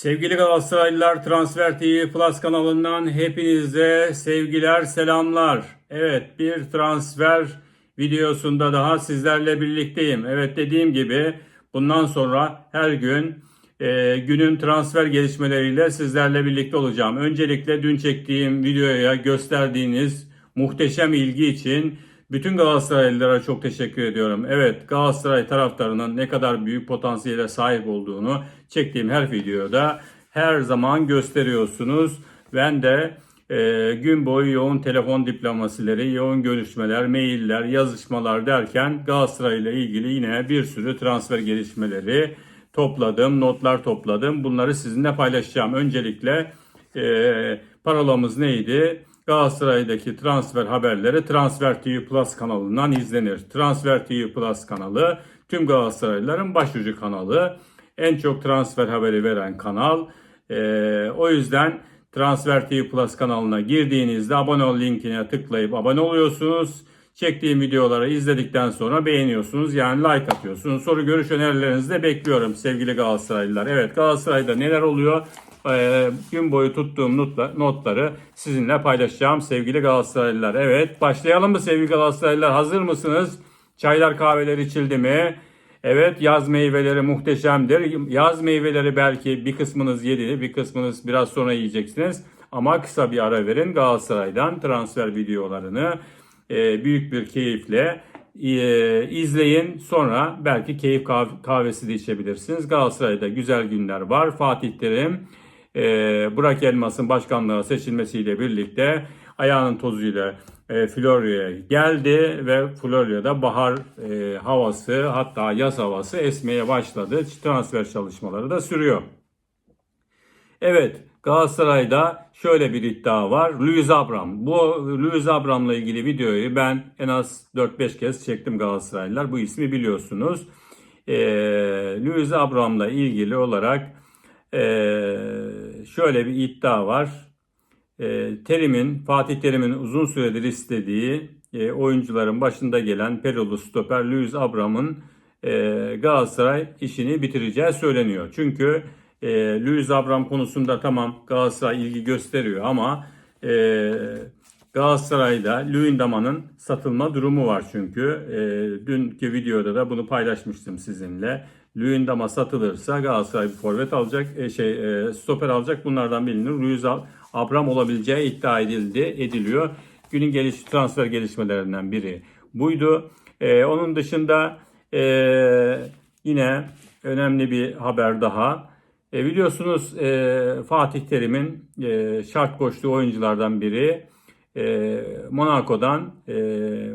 Sevgili Galatasaraylılar Transfer TV Plus kanalından hepinize sevgiler, selamlar. Evet bir transfer videosunda daha sizlerle birlikteyim. Evet dediğim gibi bundan sonra her gün e, günün transfer gelişmeleriyle sizlerle birlikte olacağım. Öncelikle dün çektiğim videoya gösterdiğiniz muhteşem ilgi için bütün Galatasaraylılara çok teşekkür ediyorum. Evet Galatasaray taraftarının ne kadar büyük potansiyele sahip olduğunu çektiğim her videoda her zaman gösteriyorsunuz. Ben de e, gün boyu yoğun telefon diplomasileri, yoğun görüşmeler, mailler, yazışmalar derken Galatasaray ile ilgili yine bir sürü transfer gelişmeleri topladım, notlar topladım. Bunları sizinle paylaşacağım. Öncelikle e, parolamız neydi? Galatasaray'daki transfer haberleri Transfer TV Plus kanalından izlenir. Transfer TV Plus kanalı tüm Galatasaraylıların başucu kanalı. En çok transfer haberi veren kanal. Ee, o yüzden Transfer TV Plus kanalına girdiğinizde abone ol linkine tıklayıp abone oluyorsunuz. Çektiğim videoları izledikten sonra beğeniyorsunuz. Yani like atıyorsunuz. Soru görüş önerilerinizi de bekliyorum sevgili Galatasaraylılar. Evet Galatasaray'da neler oluyor? Ee, gün boyu tuttuğum notla- notları sizinle paylaşacağım sevgili Galatasaraylılar. Evet başlayalım mı sevgili Galatasaraylılar? Hazır mısınız? Çaylar kahveler içildi mi? Evet yaz meyveleri muhteşemdir. Yaz meyveleri belki bir kısmınız yedi, bir kısmınız biraz sonra yiyeceksiniz. Ama kısa bir ara verin Galatasaray'dan transfer videolarını e, büyük bir keyifle e, izleyin. Sonra belki keyif kah- kahvesi de içebilirsiniz. Galatasaray'da güzel günler var. Fatih Terim e, Burak Elmas'ın başkanlığa seçilmesiyle birlikte ayağının tozuyla e, Florya'ya geldi ve Florya'da bahar e, havası hatta yaz havası esmeye başladı. Transfer çalışmaları da sürüyor. Evet Galatasaray'da şöyle bir iddia var. Luis Abram. Bu Luis Abram'la ilgili videoyu ben en az 4-5 kez çektim Galatasaraylılar. Bu ismi biliyorsunuz. Ee, Luis Abram'la ilgili olarak ee, şöyle bir iddia var. Ee, Terim'in, Fatih Terim'in uzun süredir istediği e, oyuncuların başında gelen Perolu stoper Luis Abram'ın e, Galatasaray işini bitireceği söyleniyor. Çünkü e, Luis Abram konusunda tamam Galatasaray ilgi gösteriyor ama e, Galatasaray'da Luyendama'nın satılma durumu var çünkü. E, dünkü videoda da bunu paylaşmıştım sizinle. Luyendama satılırsa Galatasaray bir forvet alacak, e, şey e, stoper alacak. Bunlardan bilinir. Luis Abram olabileceği iddia edildi, ediliyor. Günün geliş transfer gelişmelerinden biri buydu. E, onun dışında e, yine önemli bir haber daha. E, biliyorsunuz e, Fatih Terim'in e, şart koştuğu oyunculardan biri e, Monaco'dan e,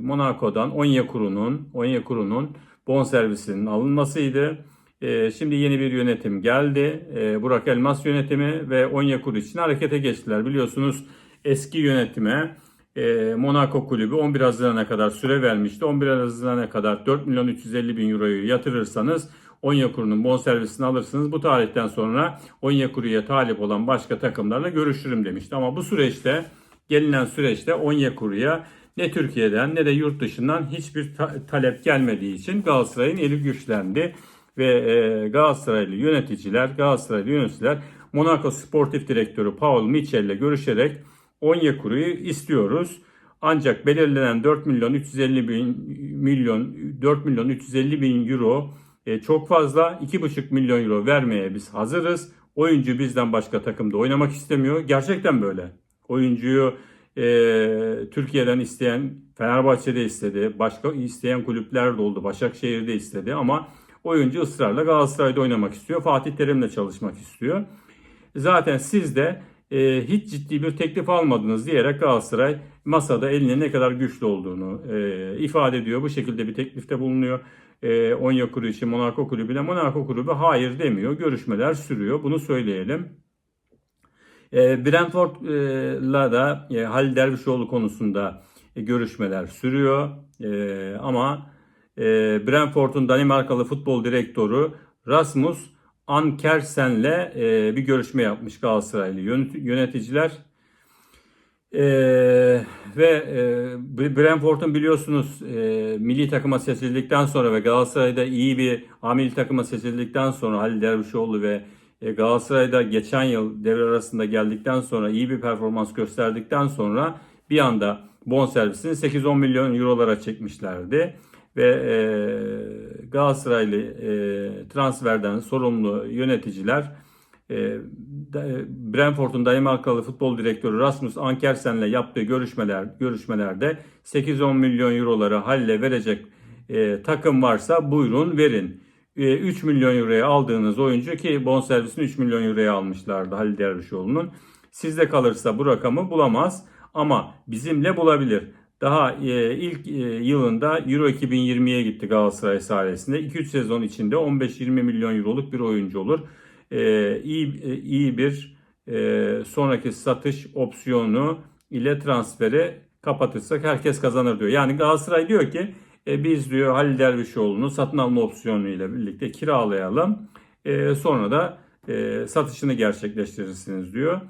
Monaco'dan Onyekuru'nun Onyekuru'nun bonservisinin alınmasıydı. E, şimdi yeni bir yönetim geldi. E, Burak Elmas yönetimi ve Onyekuru için harekete geçtiler. Biliyorsunuz eski yönetime e, Monaco kulübü 11 Haziran'a kadar süre vermişti. 11 Haziran'a kadar 4 milyon 350 bin euroyu yatırırsanız Onyekuru'nun bonservisini alırsınız. Bu tarihten sonra Onyekuru'ya talip olan başka takımlarla görüşürüm demişti. Ama bu süreçte gelinen süreçte Onyekuru'ya ne Türkiye'den ne de yurt dışından hiçbir ta- talep gelmediği için Galatasaray'ın eli güçlendi ve e, Galatasaraylı yöneticiler, Galatasaraylı yöneticiler Monaco Sportif Direktörü Paul Mitchell ile görüşerek Onyekuru'yu istiyoruz. Ancak belirlenen 4 milyon 350 bin milyon 4 milyon 350 bin euro e, çok fazla 2,5 milyon euro vermeye biz hazırız. Oyuncu bizden başka takımda oynamak istemiyor. Gerçekten böyle. Oyuncuyu e, Türkiye'den isteyen Fenerbahçe'de istedi. Başka isteyen kulüpler de oldu. Başakşehir'de istedi ama oyuncu ısrarla Galatasaray'da oynamak istiyor. Fatih Terim'le çalışmak istiyor. Zaten siz de e, hiç ciddi bir teklif almadınız diyerek Galatasaray masada elinin ne kadar güçlü olduğunu e, ifade ediyor. Bu şekilde bir teklifte bulunuyor. E, Onyekuru için Monaco kulübüne. Monaco kulübü hayır demiyor. Görüşmeler sürüyor. Bunu söyleyelim. E, Brentford'la da e, Halil Dervişoğlu konusunda e, görüşmeler sürüyor. E, ama e, Brentford'un Danimarkalı futbol direktörü Rasmus Ankersen'le e, bir görüşme yapmış Galatasaraylı yönet- yöneticiler. E, ve e, Brentford'un biliyorsunuz e, milli takıma seçildikten sonra ve Galatasaray'da iyi bir A milli takıma seçildikten sonra Halil Dervişoğlu ve Galatasaray'da geçen yıl devre arasında geldikten sonra iyi bir performans gösterdikten sonra bir anda bonservisini 8-10 milyon eurolara çekmişlerdi. Ve e, Galatasaraylı e, transferden sorumlu yöneticiler e, Brentford'un Danimarkalı futbol direktörü Rasmus Ankersen'le yaptığı görüşmeler görüşmelerde 8-10 milyon euroları Halil'e verecek e, takım varsa buyurun verin. E, 3 milyon euroya aldığınız oyuncu ki bonservisini 3 milyon euroya almışlardı Halil Dervişoğlu'nun. Sizde kalırsa bu rakamı bulamaz ama bizimle bulabilir. Daha e, ilk e, yılında Euro 2020'ye gitti Galatasaray sayesinde. 2-3 sezon içinde 15-20 milyon euroluk bir oyuncu olur. E, iyi e, iyi bir sonraki satış opsiyonu ile transferi kapatırsak herkes kazanır diyor. Yani Galatasaray diyor ki e, biz diyor Halil Dervişoğlu'nu satın alma opsiyonu ile birlikte kiralayalım. E, sonra da e, satışını gerçekleştirirsiniz diyor.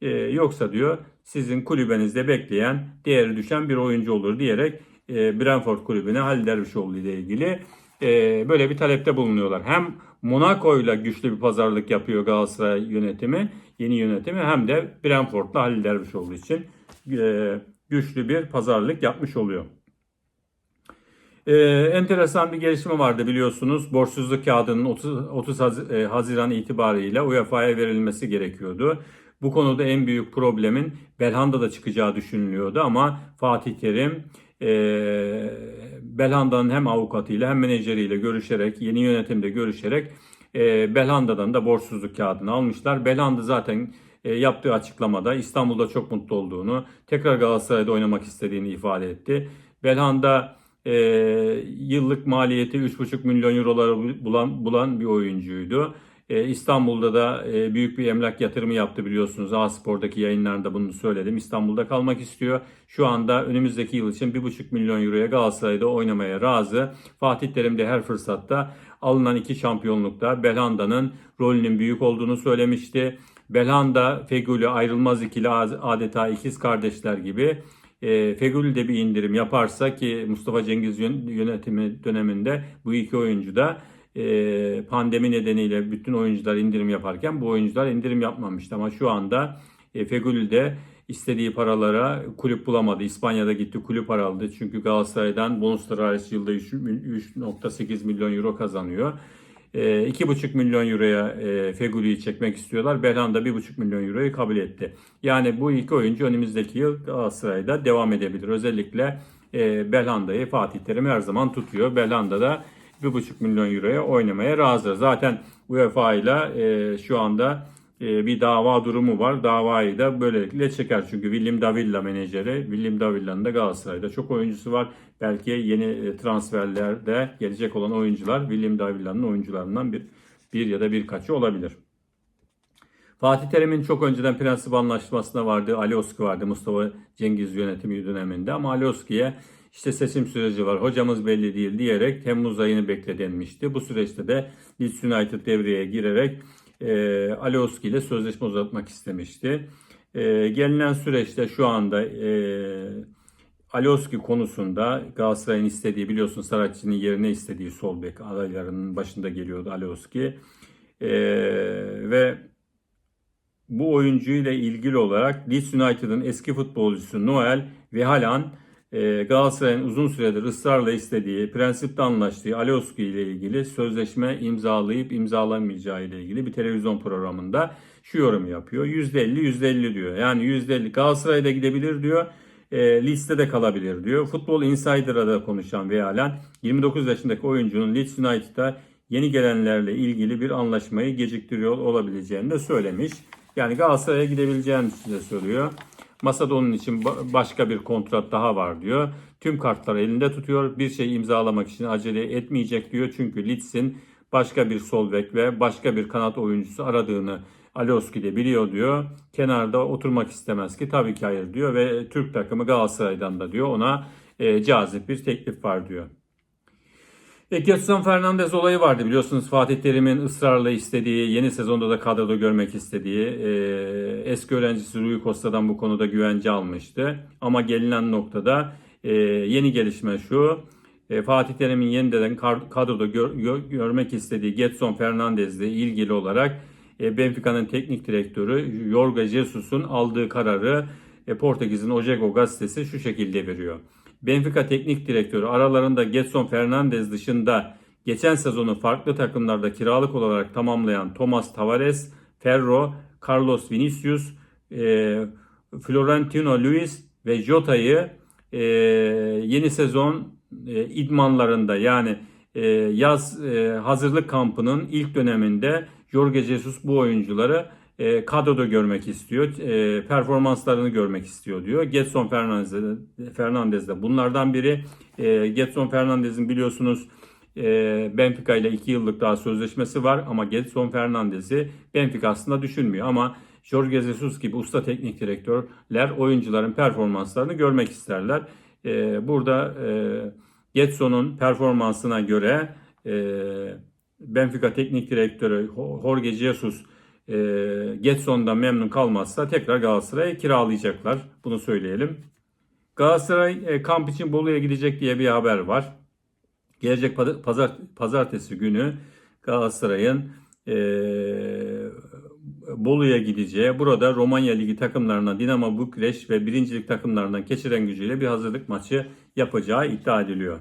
E, yoksa diyor sizin kulübenizde bekleyen değeri düşen bir oyuncu olur diyerek e, Brentford kulübüne Halil Dervişoğlu ile ilgili e, böyle bir talepte bulunuyorlar. Hem Monaco ile güçlü bir pazarlık yapıyor Galatasaray yönetimi, yeni yönetimi hem de Brentford'la Halil Dervişoğlu için e, güçlü bir pazarlık yapmış oluyor. Ee, enteresan bir gelişme vardı biliyorsunuz. Borçsuzluk kağıdının 30, 30 Haz- e, Haziran itibariyle UEFA'ya verilmesi gerekiyordu. Bu konuda en büyük problemin Belhanda'da çıkacağı düşünülüyordu ama Fatih Terim e, Belhanda'nın hem avukatıyla hem menajeriyle görüşerek, yeni yönetimde görüşerek e, Belhanda'dan da borçsuzluk kağıdını almışlar. Belhanda zaten e, yaptığı açıklamada İstanbul'da çok mutlu olduğunu, tekrar Galatasaray'da oynamak istediğini ifade etti. Belhanda e, yıllık maliyeti 3,5 milyon euroları bulan, bulan bir oyuncuydu. E, İstanbul'da da e, büyük bir emlak yatırımı yaptı biliyorsunuz. A Spor'daki yayınlarında bunu söyledim. İstanbul'da kalmak istiyor. Şu anda önümüzdeki yıl için 1,5 milyon euroya Galatasaray'da oynamaya razı. Fatih Terim de her fırsatta alınan iki şampiyonlukta Belhanda'nın rolünün büyük olduğunu söylemişti. Belhanda, Feguli ayrılmaz ikili adeta ikiz kardeşler gibi. E, Feguli de bir indirim yaparsa ki Mustafa Cengiz yönetimi döneminde bu iki oyuncu da e, pandemi nedeniyle bütün oyuncular indirim yaparken bu oyuncular indirim yapmamıştı. Ama şu anda e, Feguli de istediği paralara kulüp bulamadı. İspanya'da gitti kulüp aldı. Çünkü Galatasaray'dan bonuslar hariç yılda 3.8 milyon euro kazanıyor. E, 2,5 milyon euroya e, Feguli'yi çekmek istiyorlar. Belhanda 1,5 milyon euroyu kabul etti. Yani bu iki oyuncu önümüzdeki yıl Galatasaray'da devam edebilir. Özellikle e, Belhanda'yı Fatih Terim her zaman tutuyor. Belhanda da 1,5 milyon euroya oynamaya razı. Zaten UEFA ile e, şu anda bir dava durumu var. Davayı da böylelikle çeker. Çünkü William Davilla menajeri. William Davilla'nın da Galatasaray'da çok oyuncusu var. Belki yeni e, transferlerde gelecek olan oyuncular William Davilla'nın oyuncularından bir, bir ya da birkaçı olabilir. Fatih Terim'in çok önceden prensip anlaşmasında vardı. Alioski vardı Mustafa Cengiz yönetimi döneminde ama Alioski'ye işte seçim süreci var, hocamız belli değil diyerek Temmuz ayını bekle Bu süreçte de Leeds United devreye girerek e, Alioski ile sözleşme uzatmak istemişti. E, gelinen süreçte şu anda e, Alioski konusunda Galatasaray'ın istediği biliyorsun Saratçı'nın yerine istediği sol bek adaylarının başında geliyordu Alioski. E, ve bu oyuncuyla ilgili olarak Leeds United'ın eski futbolcusu Noel Vihalan e, Galatasaray'ın uzun süredir ısrarla istediği, prensipte anlaştığı Alioski ile ilgili sözleşme imzalayıp imzalamayacağı ile ilgili bir televizyon programında şu yorumu yapıyor. %50 %50 diyor. Yani %50 Galatasaray'da gidebilir diyor. E, listede kalabilir diyor. Futbol Insider'a da konuşan Vealen 29 yaşındaki oyuncunun Leeds United'a yeni gelenlerle ilgili bir anlaşmayı geciktiriyor olabileceğini de söylemiş. Yani Galatasaray'a gidebileceğini de söylüyor. Masada onun için başka bir kontrat daha var diyor. Tüm kartları elinde tutuyor. Bir şey imzalamak için acele etmeyecek diyor. Çünkü Litz'in başka bir sol bek ve başka bir kanat oyuncusu aradığını Alioski de biliyor diyor. Kenarda oturmak istemez ki tabii ki hayır diyor ve Türk takımı Galatasaray'dan da diyor ona e, cazip bir teklif var diyor. E, Getson Fernandez olayı vardı biliyorsunuz Fatih Terim'in ısrarla istediği, yeni sezonda da kadroda görmek istediği e, eski öğrencisi Rui Costa'dan bu konuda güvence almıştı. Ama gelinen noktada e, yeni gelişme şu, e, Fatih Terim'in yeniden kadroda gör, gör, görmek istediği Getson Fernandez ile ilgili olarak Benfica'nın teknik direktörü Jorge Jesus'un aldığı kararı e, Portekiz'in Ojego gazetesi şu şekilde veriyor. Benfica teknik direktörü aralarında Getson Fernandez dışında geçen sezonu farklı takımlarda kiralık olarak tamamlayan Thomas Tavares, Ferro, Carlos Vinicius, e, Florentino Luis ve Jota'yı e, yeni sezon e, idmanlarında yani e, yaz e, hazırlık kampının ilk döneminde Jorge Jesus bu oyuncuları e, kadroda görmek istiyor. E, performanslarını görmek istiyor diyor. Getson Fernandez de, bunlardan biri. E, Getson Fernandez'in biliyorsunuz e, Benfica ile 2 yıllık daha sözleşmesi var ama Getson Fernandez'i Benfica aslında düşünmüyor ama Jorge Jesus gibi usta teknik direktörler oyuncuların performanslarını görmek isterler. E, burada e, Getson'un performansına göre e, Benfica teknik direktörü Jorge Jesus e, Getson'dan memnun kalmazsa tekrar Galatasaray'a kiralayacaklar. Bunu söyleyelim. Galatasaray e, kamp için Bolu'ya gidecek diye bir haber var. Gelecek pazar, pazartesi günü Galatasaray'ın e, Bolu'ya gideceği, burada Romanya Ligi takımlarına Dinamo Bükreş ve birincilik takımlarından keçiren gücüyle bir hazırlık maçı yapacağı iddia ediliyor.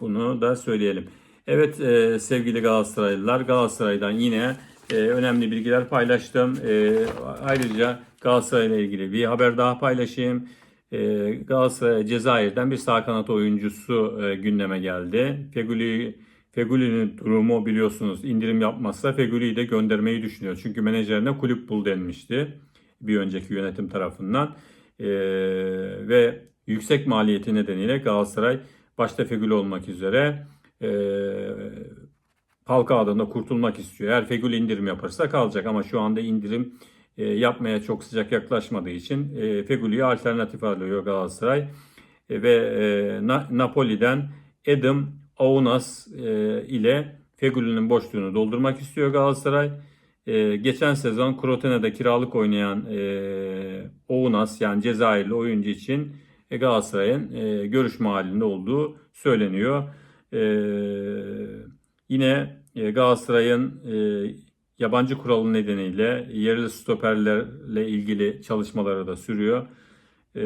Bunu da söyleyelim. Evet e, sevgili Galatasaraylılar, Galatasaray'dan yine e, önemli bilgiler paylaştım. E, ayrıca Galatasaray ile ilgili bir haber daha paylaşayım. E, Galatasaray Cezayir'den bir sağ kanat oyuncusu e, gündeme geldi. Feguli Feguli'nin durumu biliyorsunuz indirim yapmazsa Feguli'yi de göndermeyi düşünüyor. Çünkü menajerine kulüp bul denmişti bir önceki yönetim tarafından. E, ve yüksek maliyeti nedeniyle Galatasaray başta Feguli olmak üzere e, halka adında kurtulmak istiyor. Eğer Feguli indirim yaparsa kalacak ama şu anda indirim e, yapmaya çok sıcak yaklaşmadığı için e, Feguli'ye alternatif arıyor Galatasaray. E, ve e, Na, Napoli'den Adam Aunas e, ile Feguli'nin boşluğunu doldurmak istiyor Galatasaray. E, geçen sezon Krotene'de kiralık oynayan e, Ounas yani Cezayirli oyuncu için e, Galatasaray'ın e, görüşme halinde olduğu söyleniyor. E, yine e, Galatasaray'ın e, yabancı kuralı nedeniyle yerli stoperlerle ilgili çalışmaları da sürüyor. E,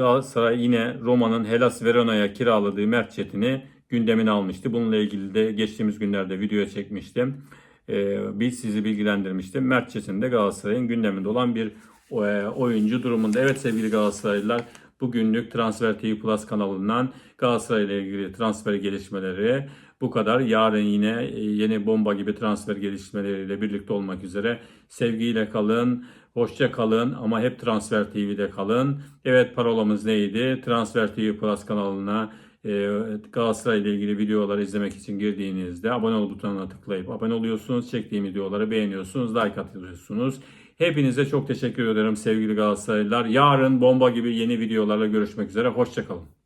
Galatasaray yine Roma'nın Hellas Verona'ya kiraladığı Mert Çetin'i gündemine almıştı. Bununla ilgili de geçtiğimiz günlerde video çekmiştim. Ee, sizi bilgilendirmiştim. Mert Çetin de Galatasaray'ın gündeminde olan bir e, oyuncu durumunda. Evet sevgili Galatasaraylılar bugünlük Transfer TV Plus kanalından Galatasaray ile ilgili transfer gelişmeleri bu kadar. Yarın yine e, yeni bomba gibi transfer gelişmeleriyle birlikte olmak üzere. Sevgiyle kalın, hoşça kalın ama hep Transfer TV'de kalın. Evet parolamız neydi? Transfer TV Plus kanalına e, Galatasaray ile ilgili videoları izlemek için girdiğinizde abone ol butonuna tıklayıp abone oluyorsunuz. Çektiğim videoları beğeniyorsunuz, like atıyorsunuz. Hepinize çok teşekkür ederim sevgili Galatasaraylılar. Yarın bomba gibi yeni videolarla görüşmek üzere. Hoşçakalın.